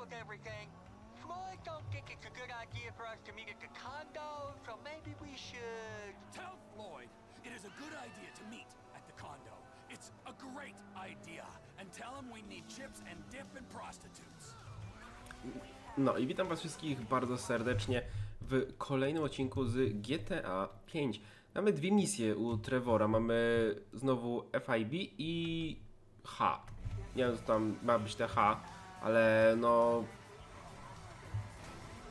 with everything, Floyd don't think it's a good idea for us to meet at the condo, so maybe we should... Tell Floyd it is a good idea to meet at the condo. It's a great idea. And tell him we need chips and dip and prostitutes. No i witam was wszystkich bardzo serdecznie w kolejnym odcinku z GTA 5. Mamy dwie misje u Trevora. Mamy znowu FIB i H. Nie wiem, co tam ma być te H, ale no...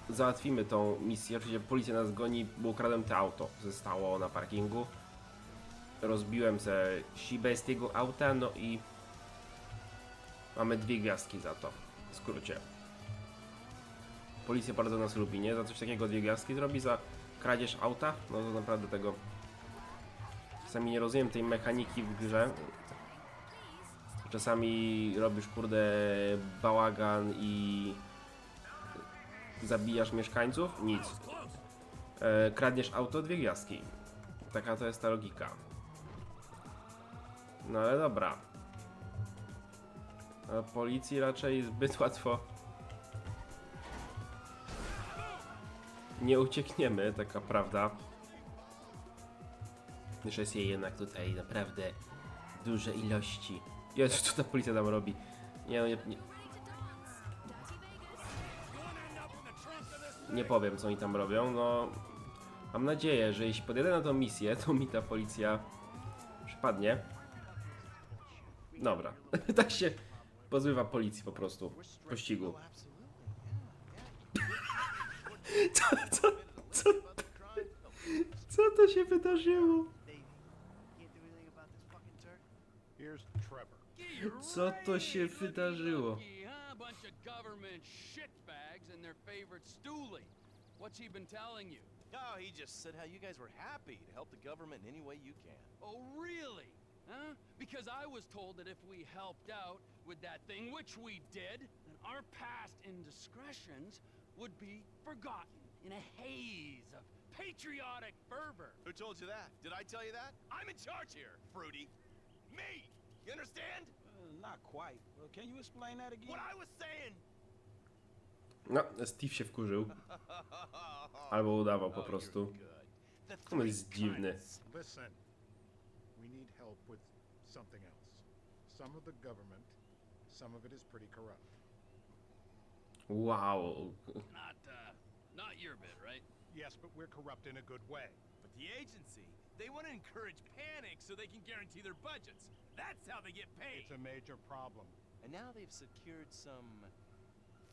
Załatwimy tą misję. Oczywiście policja nas goni, bo ukradłem te auto. Zostało na parkingu. Rozbiłem se szibę z tego auta, no i... Mamy dwie gwiazdki za to. W skrócie. Policja bardzo nas lubi, nie? Za coś takiego dwie gwiazdki zrobi, za kradzież auta? No to naprawdę tego... Czasami nie rozumiem tej mechaniki w grze. Czasami robisz, kurde, bałagan i... Zabijasz mieszkańców? Nic. E, kradniesz auto? Dwie gwiazdki. Taka to jest ta logika. No ale dobra. A policji raczej zbyt łatwo nie uciekniemy, taka prawda. Że jest jej jednak tutaj naprawdę duże ilości. Jezu, co ta policja tam robi? Nie, nie, nie, nie powiem, co oni tam robią, no... Mam nadzieję, że jeśli podjadę na tą misję, to mi ta policja przypadnie. Dobra, tak się pozbywa policji po prostu. Pościgu. Co, co, co, co to się wydarzyło? Co to się wydarzyło? Huh? Bunch of government shitbags and their favorite stoolie. What's he been telling you? Oh, he just said how you guys were happy to help the government in any way you can. Oh, really? Huh? Because I was told that if we helped out with that thing, which we did, then our past indiscretions would be forgotten in a haze of patriotic fervor. Who told you that? Did I tell you that? I'm in charge here, Fruity. Me! You understand? Not quite. Well, can you explain that again? What I was saying! No, Steve się wkurzył. Albo udawał po prostu. Good. The On jest three dziwny. Listen, we need help with something else. Some of the government, some of it is pretty corrupt. Wow. Not, uh, not your bit, right? Yes, but we're corrupt in a good way. But the agency, they want to encourage panic so they can guarantee their budgets. That's how they get paid. It's a major problem. And now they've secured some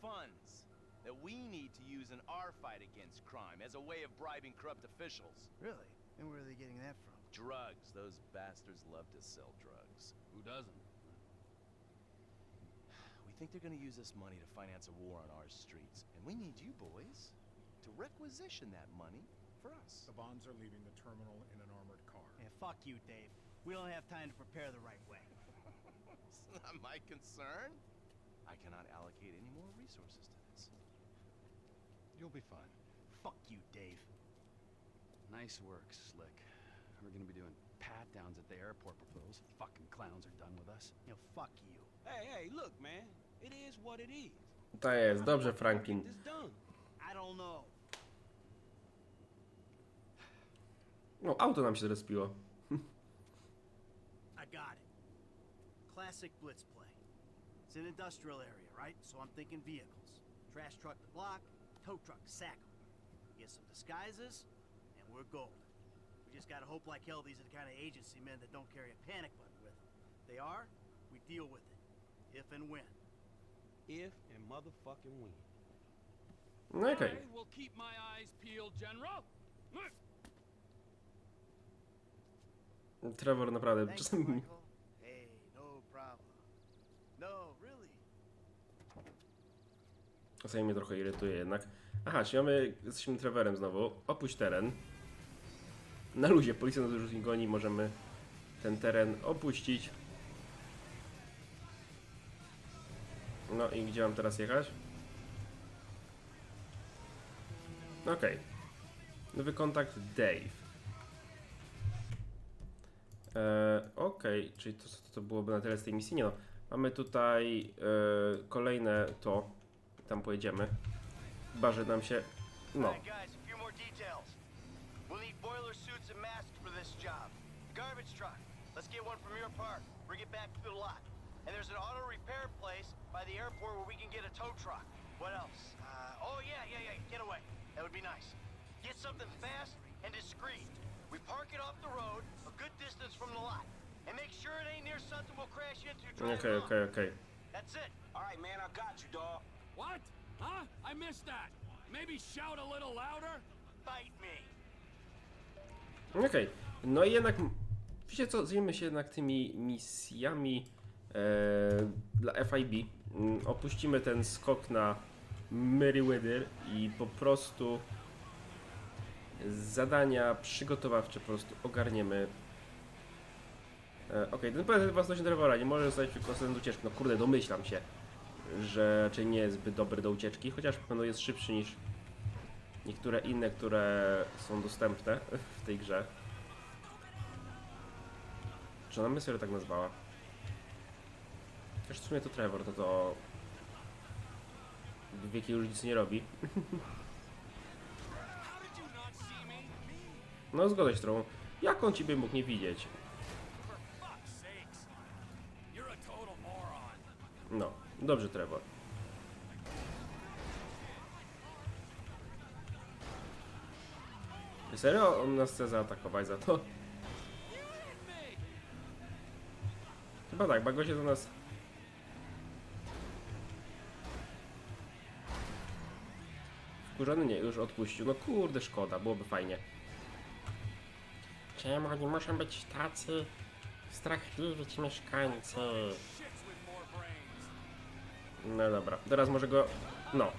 funds that we need to use in our fight against crime as a way of bribing corrupt officials. Really? And where are they getting that from? Drugs. Those bastards love to sell drugs. Who doesn't? We think they're going to use this money to finance a war on our streets. And we need you boys to requisition that money for us. The bonds are leaving the terminal in an armored car. Yeah, fuck you, Dave. We don't have time to prepare the right way. It's not my concern. I cannot allocate any more resources to this. You'll be fine. Fuck you, Dave. Nice work, Slick. We're gonna be doing pat downs at the airport before those fucking clowns are done with us. You know, fuck you. Hey, hey, look, man. It is what it is. To jest, dobrze Franklin. Get done. I don't know. No, auto nam się zrespiło. I got it. Classic blitz play. It's an industrial area, right? So I'm thinking vehicles. Trash truck the block, tow truck sack 'em. Get some disguises, and we're golden. We just gotta hope like hell these are the kind of agency men that don't carry a panic button with them. They are, we deal with it. If and when. If and motherfucking when. Okay. okej. Alright, we'll keep my eyes peeled, General. Trevor naprawdę Thanks, czasami... Michael. Hey, no problem. No, really. Czasami mnie trochę irytuje jednak. Aha, czyli mamy... Jesteśmy Trevorem znowu. Opuść teren. Na luzie, policja nas już nie goni, możemy ten teren opuścić. No i gdzie mam teraz jechać? Okej. Nowy kontakt Dave. Eee, Okej, czyli to, to, byłoby na tyle z tej misji. Nie no. Mamy tutaj e, kolejne to. tam pojedziemy. Chyba, że nam się... No. To. And there's an auto repair place by the airport where we can get a tow truck. What else? Uh, oh yeah, yeah, yeah. Get away. That would be nice. Get something fast and discreet. We park it off the road, a good distance from the lot, and make sure it ain't near something we'll crash into. Okej, driving okej, home. okej. That's it. All right, man, I got you, dog. What? Huh? I missed that. Maybe shout a little louder? Bite me. Okej, no i jednak, wiecie co, zajmiemy się jednak tymi misjami e, dla FIB. Mm, Opuścimy ten skok na Meriwether i po prostu zadania przygotowawcze po prostu ogarniemy. E, Okej, ten prezent własności Trevora nie może zostać wykorzystany do ucieczki. No kurde, domyślam się, że raczej nie jest zbyt dobry do ucieczki, chociaż pewno jest szybszy niż niektóre inne, które są dostępne w tej grze. Czy ona mnie serio tak nazwała? Chociaż w sumie to Trevor, no to wielkiej różnicy nie robi. No zgodzę się tobą. Jak on ciebie mógł nie widzieć? No, dobrze Trevor. Serio? On nas chce zaatakować za to? Chyba tak, bo się do nas... Wkurzony nie, już odpuścił. No kurde, szkoda, byłoby fajnie. Czemu oni muszą być tacy strachliwi ci mieszkańcy? No dobra, teraz może go... No.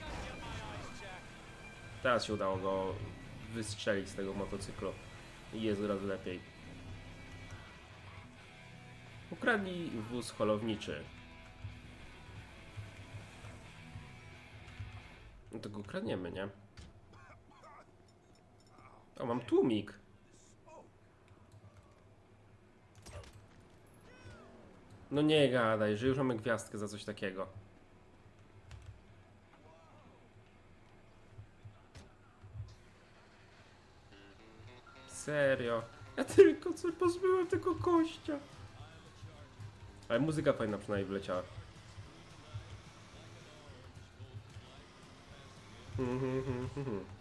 Teraz się udało go wystrzelić z tego motocyklu. I jest od lepiej. Ukradli wóz holowniczy. No to go ukradniemy, nie? O, mam tłumik. No nie gadaj, że już mamy gwiazdkę za coś takiego. Serio. Ja tylko co pozbyłem tego kościa. Ale muzyka fajna przynajmniej wleciała. Mhm.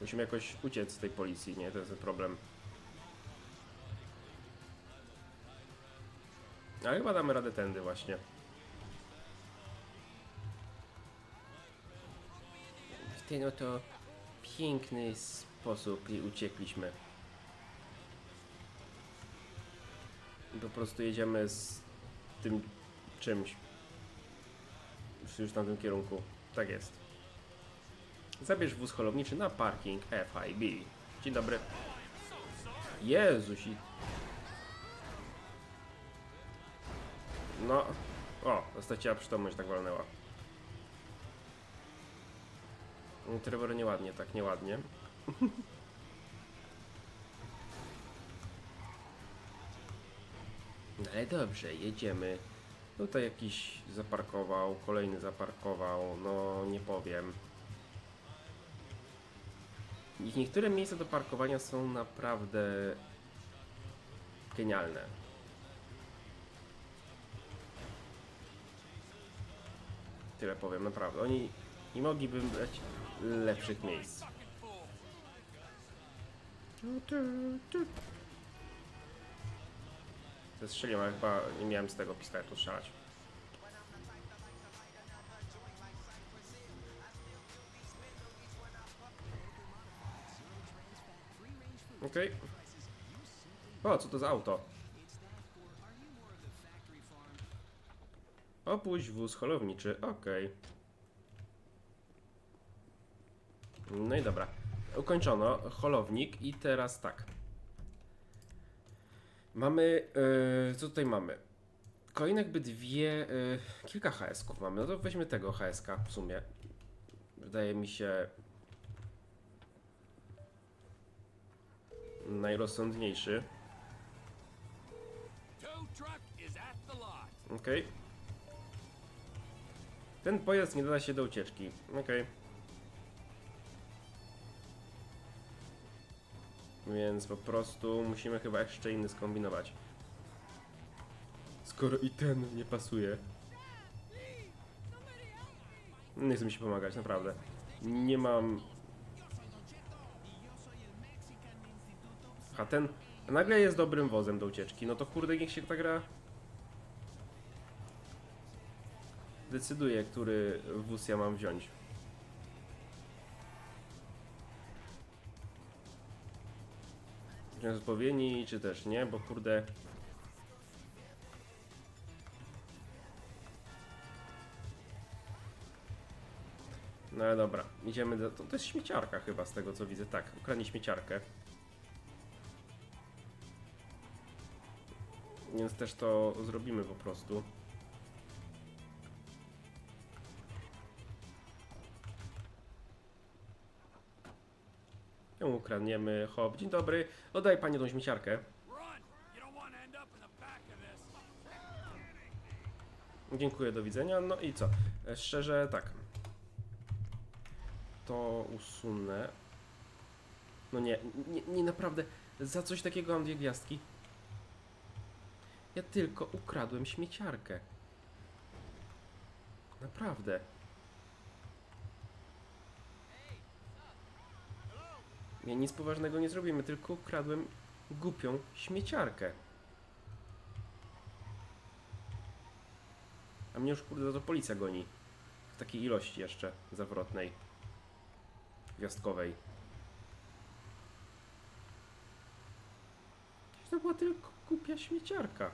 Musimy jakoś uciec z tej policji, nie? To jest problem. Ale chyba damy radę tędy właśnie. W ten oto piękny sposób uciekliśmy. Po prostu jedziemy z tym czymś. Już- na tym kierunku. Tak jest. Zabierz wóz holowniczy na parking FIB. Dzień dobry. Jezusi. No. O, straciła przytomność, tak walnęła. Trevor nieładnie, tak nieładnie. No ale dobrze, jedziemy. Tutaj jakiś zaparkował, kolejny zaparkował, no nie powiem. Niektóre miejsca do parkowania są naprawdę genialne. Tyle powiem, naprawdę. Oni nie mogliby brać lepszych miejsc. Zestrzeliłem, ale chyba nie miałem z tego pistoletu strzelać. Okej. O, co to za auto? Opuść wóz holowniczy, okej. No i dobra. Ukończono holownik i teraz tak. Mamy, e, co tutaj mamy? Kolejne jakby dwie, e, kilka HS-ków mamy. No to weźmy tego HS-ka w sumie. Wydaje mi się... najrozsądniejszy. Okej. Ten pojazd nie nada się do ucieczki. Okej. Więc po prostu musimy chyba jeszcze inny skombinować. Skoro i ten nie pasuje. Nie chce mi się pomagać, naprawdę. Nie mam... A ten nagle jest dobrym wozem do ucieczki. No to kurde, niech się ta gra decyduje, który wóz ja mam wziąć. Wziąć odpowiedni, czy też nie, bo kurde... No ale dobra, idziemy do... To, to jest śmieciarka chyba z tego co widzę. Tak, ukradnie śmieciarkę. Więc też to zrobimy po prostu. Ją ukradniemy. Hop, dzień dobry. Oddaj panie tą śmieciarkę. Dziękuję, do widzenia. No i co? E, Szczerze, tak. To usunę. No nie, nie, nie naprawdę. Za coś takiego mam dwie gwiazdki. Ja tylko ukradłem śmieciarkę. Naprawdę. Ja nic poważnego nie zrobimy, tylko ukradłem głupią śmieciarkę. A mnie już kurde to policja goni. W takiej ilości jeszcze zawrotnej. Gwiazdkowej. To była tylko głupia śmieciarka.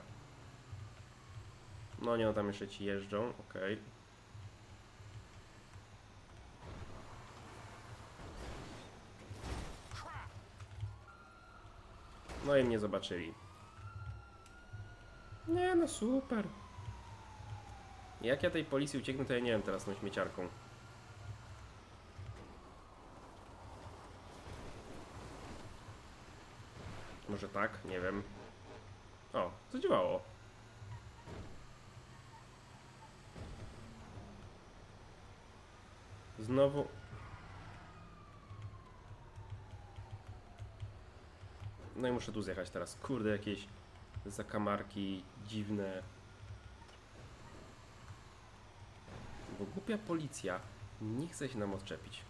No nie, no tam jeszcze ci jeżdżą, okej. No i mnie zobaczyli. Nie no super. Jak ja tej policji ucieknę, to ja nie wiem teraz tą śmieciarką. Może tak? Nie wiem. O, zadziałało. Znowu... No i muszę tu zjechać teraz. Kurde, jakieś zakamarki dziwne. Bo głupia policja nie chce się nam odczepić.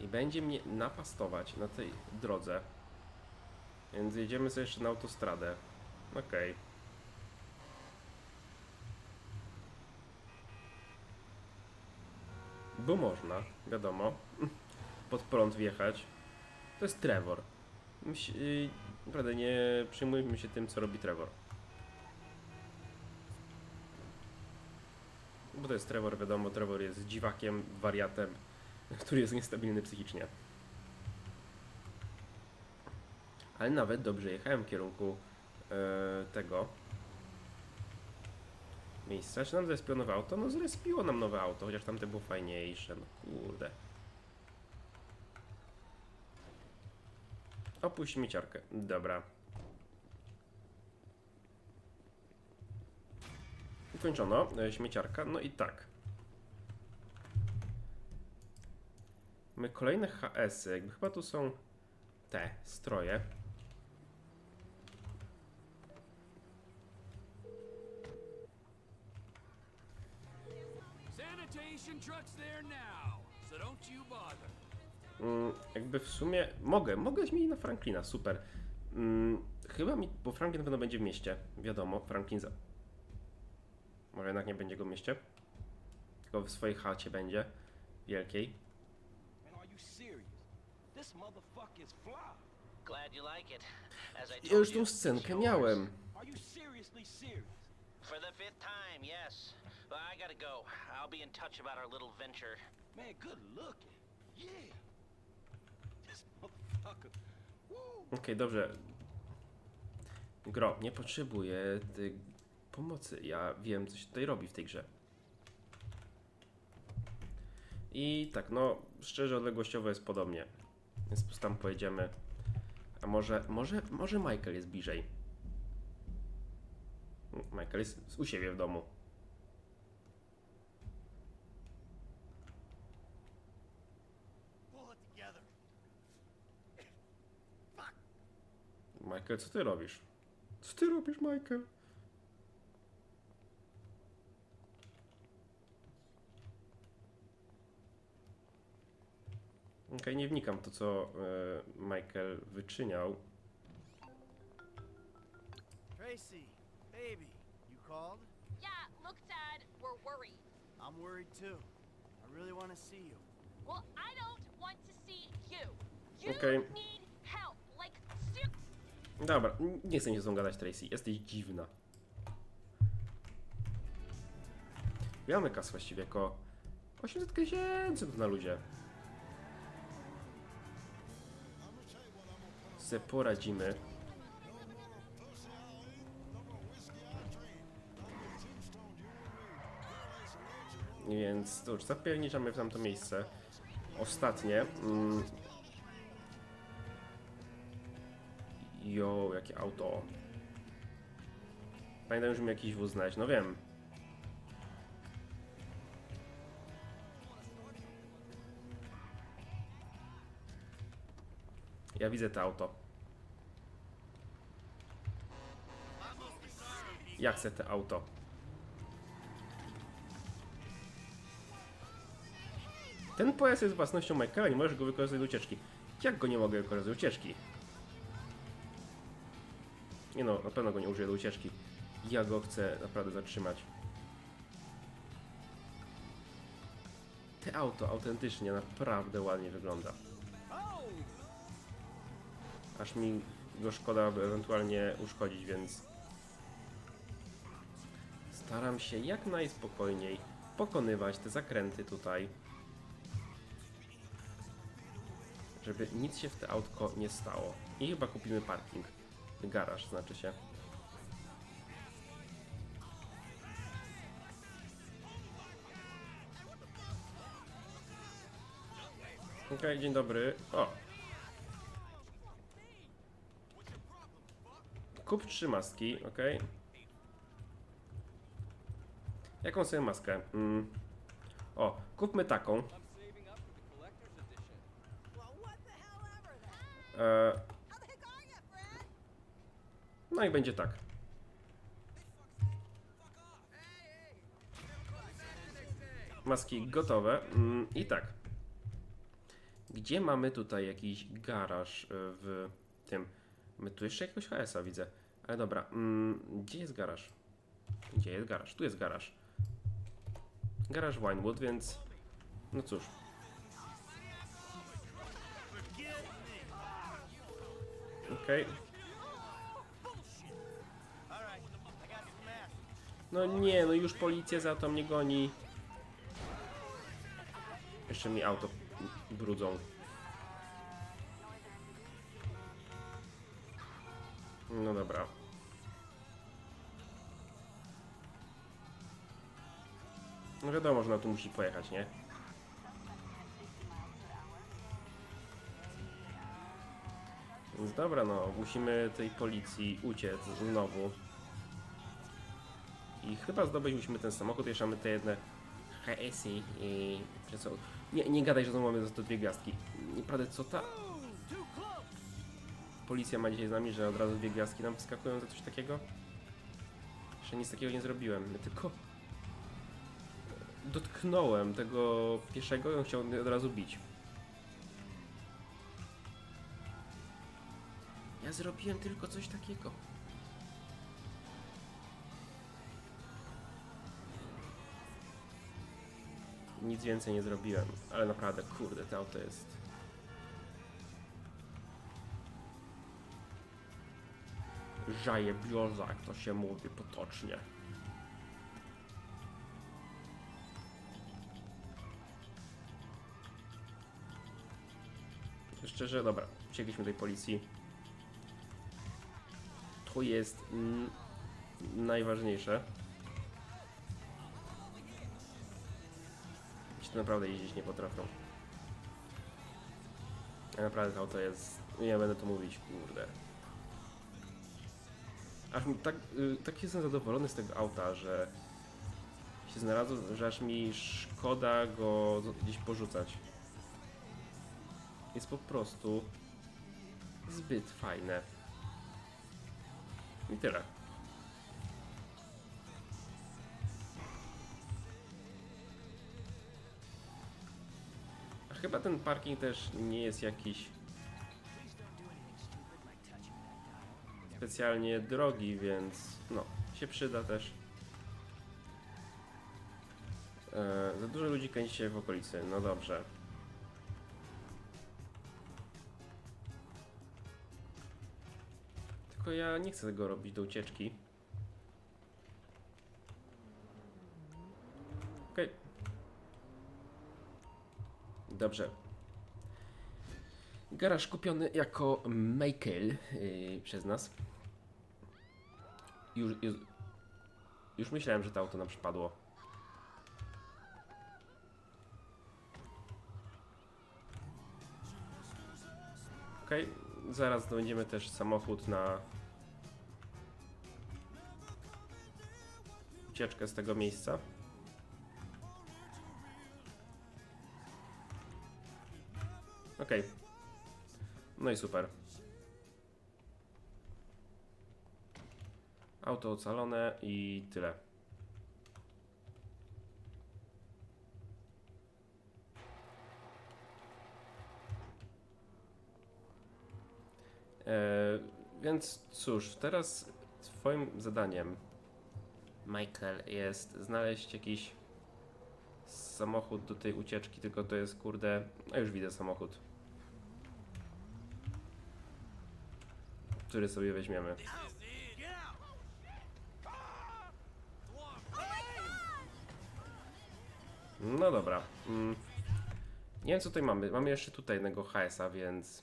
I będzie mnie napastować na tej drodze. Więc jedziemy sobie jeszcze na autostradę. Okej. Bo można, wiadomo. Pod prąd wjechać. To jest Trevor. Myśl, yy, naprawdę nie przejmujmy się tym, co robi Trevor. Bo to jest Trevor, wiadomo, Trevor jest dziwakiem, wariatem, który jest niestabilny psychicznie. Ale nawet dobrze jechałem w kierunku e, tego miejsca. Czy nam zrespiło auto? No zrespiło nam nowe auto, chociaż tamte było fajniejsze. No kurde. Opuść śmieciarkę. Dobra. Ukończono. E, Śmieciarka. No i tak. Mamy kolejne HS-y. Jakby chyba tu są te stroje. Mm, jakby w sumie mogę, mogę zmienić na Franklina, super. Mm, chyba mi, bo Franklin na pewno będzie w mieście, wiadomo, Franklin za... Może jednak nie będzie go w mieście, tylko w swojej chacie będzie, wielkiej. Ja już tą scenkę miałem. For the fifth time, yes. But I gotta go. I'll be in touch about our little venture. Man, good looking. Yeah. This motherfucker. Woo. Okej, dobrze. Gro, nie potrzebuję tej pomocy, ja wiem co się tutaj robi w tej grze. I tak, no szczerze odległościowo jest podobnie. Więc tam pojedziemy. A może, może, może Michael jest bliżej. Michael jest u siebie w domu. Michael, co ty robisz? Co ty robisz, Michael? Okej, nie wnikam w to, co e, Michael wyczyniał. Tracy, baby, you called? Yeah, look, Dad, we're worried. I'm worried too. I really want to see you. Well, I don't want to see you. You Okay. need Dobra, nie chcę się z gadać, Tracy. Jesteś dziwna. Mamy kas właściwie? Jako 800 tysięcy na ludzie. Se poradzimy. Więc już zapierniczamy w tamto miejsce. Ostatnie. Mm, Jo, jakie auto. Pamiętam, że mi jakiś wóz znaleźć. No wiem. Ja widzę to auto. Ja chcę te auto. Ten pojazd jest własnością Michaela, nie możesz go wykorzystać do ucieczki. Jak go nie mogę wykorzystać do ucieczki? Nie no, na pewno go nie użyję do ucieczki. Ja go chcę naprawdę zatrzymać. Te auto autentycznie naprawdę ładnie wygląda. Aż mi go szkoda by ewentualnie uszkodzić, więc staram się jak najspokojniej pokonywać te zakręty tutaj. Żeby nic się w te autko nie stało. I chyba kupimy parking. Garaż znaczy się. Okej, dzień dobry. O! Kup trzy maski, okej. Jaką sobie maskę? Mm. O, kupmy taką. I'm saving up for the collector's edition. Well, what the hell ever then? E, How the heck are you, Fred? No i będzie tak. Maski gotowe. Mm, I tak. Gdzie mamy tutaj jakiś garaż e, w tym? My tu jeszcze jakiegoś HS-a widzę. Ale dobra, mm, gdzie jest garaż? Gdzie jest garaż? Tu jest garaż. Garaż Winewood, więc... No cóż. Okej. All right, I got some masks. No nie, no już policja za to mnie goni. Jeszcze mi auto brudzą. No dobra. No wiadomo, że na to musi pojechać, nie? Więc dobra, no, musimy tej policji uciec znowu. I chyba zdobyć musimy ten samochód, jeszcze mamy te jedne HS-y i... Czy co? Nie, nie gadaj, że znowu mamy za to dwie gwiazdki. Naprawdę, co ta... Policja ma dzisiaj z nami, że od razu dwie gwiazdki nam wyskakują za coś takiego? Jeszcze nic takiego nie zrobiłem, tylko... Dotknąłem tego pieszego i on chciał od razu bić. Ja zrobiłem tylko coś takiego. Nic więcej nie zrobiłem, ale naprawdę, kurde, to auto jest. Żaje bioza, jak to się mówi potocznie. Szczerze, dobra, uciekliśmy tej policji. To jest najważniejsze. To naprawdę jeździć nie potrafią. A naprawdę to auto jest... Nie będę tu mówić, kurde. Aż mi tak, y, tak jestem zadowolony z tego auta, że się znalazło, że aż mi szkoda go gdzieś porzucać. Jest po prostu zbyt fajne. I tyle. Chyba ten parking też nie jest jakiś specjalnie drogi, więc no, się przyda też. E, za dużo ludzi kręci się w okolicy, no dobrze. Tylko ja nie chcę tego robić do ucieczki. Dobrze. Garaż kupiony jako Michael yy, przez nas. Już, już, już myślałem, że to auto nam przypadło. Okej, zaraz zdobędziemy też samochód na ucieczkę z tego miejsca. Okej. No i super. Auto ocalone i tyle. E, więc cóż, teraz twoim zadaniem, Michael, jest znaleźć jakiś samochód do tej ucieczki, tylko to jest kurde, a już widzę samochód. Który sobie weźmiemy. No dobra. Mm. Nie wiem co tutaj mamy. Mamy jeszcze tutaj jednego HS-a, więc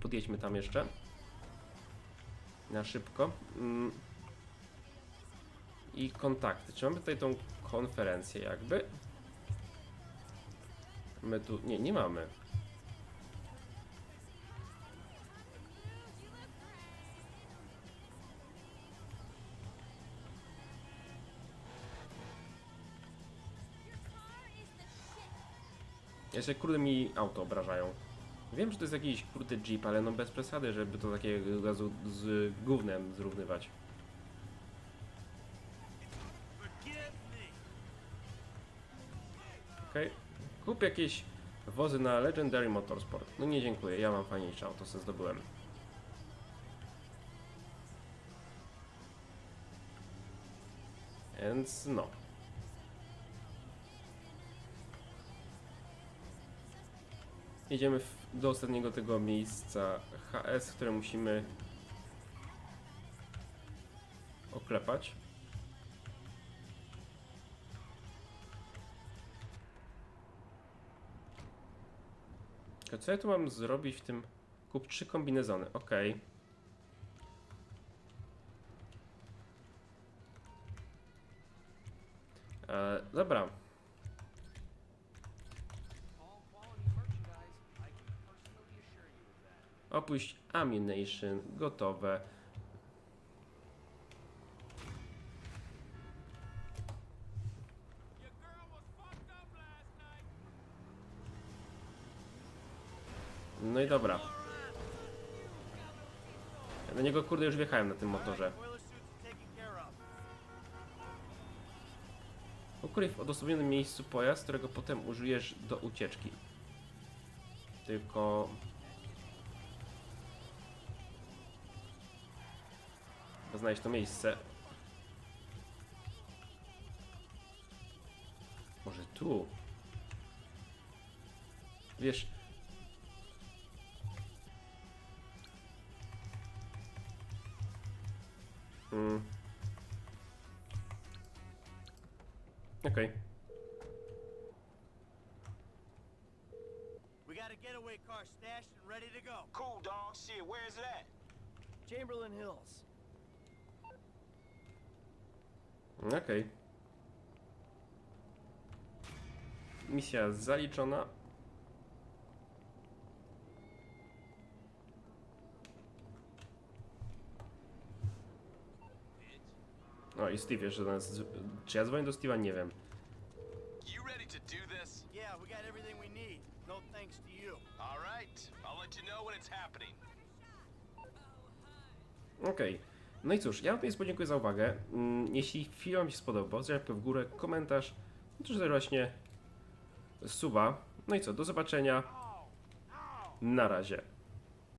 podjedźmy tam jeszcze. Na szybko. Mm. I kontakty. Czy mamy tutaj tą konferencję jakby? My tu... Nie, nie mamy. Jeszcze kurde mi auto obrażają. Wiem, że to jest jakiś kurde jeep, ale no bez przesady, żeby to takiego razu z gównem zrównywać. Forgive me! Kup jakieś wozy na Legendary Motorsport. No nie dziękuję, ja mam fajniejsze auto, se zdobyłem. Więc no. Jedziemy w, do ostatniego tego miejsca HS, które musimy oklepać. To co ja tu mam zrobić w tym... Kup trzy kombinezony, okej. E, dobra. All quality merchandise. No i dobra. Ja do niego kurde już wjechałem na tym motorze. Ukryj w odosobnionym miejscu pojazd, którego potem użyjesz do ucieczki. Tylko... Trzeba to miejsce. Może tu? Wiesz... Mm. Okej. We got a getaway car stashed and ready to go. Cool, dog. Shit, where is it at? Chamberlain Hills. Okej. misja zaliczona. O i Steve jeszcze do nas. Czy ja dzwonię do Steve'a? Nie wiem. You ready to do this? Yeah, we got everything we need. No thanks to you. All right. I'll let you know when it's happening. Okej. No i cóż, ja tutaj podziękuję za uwagę. Mm, Jeśli film Wam się spodobał, zostawcie w górę komentarz, czy też właśnie suba. No i co, do zobaczenia. Na razie.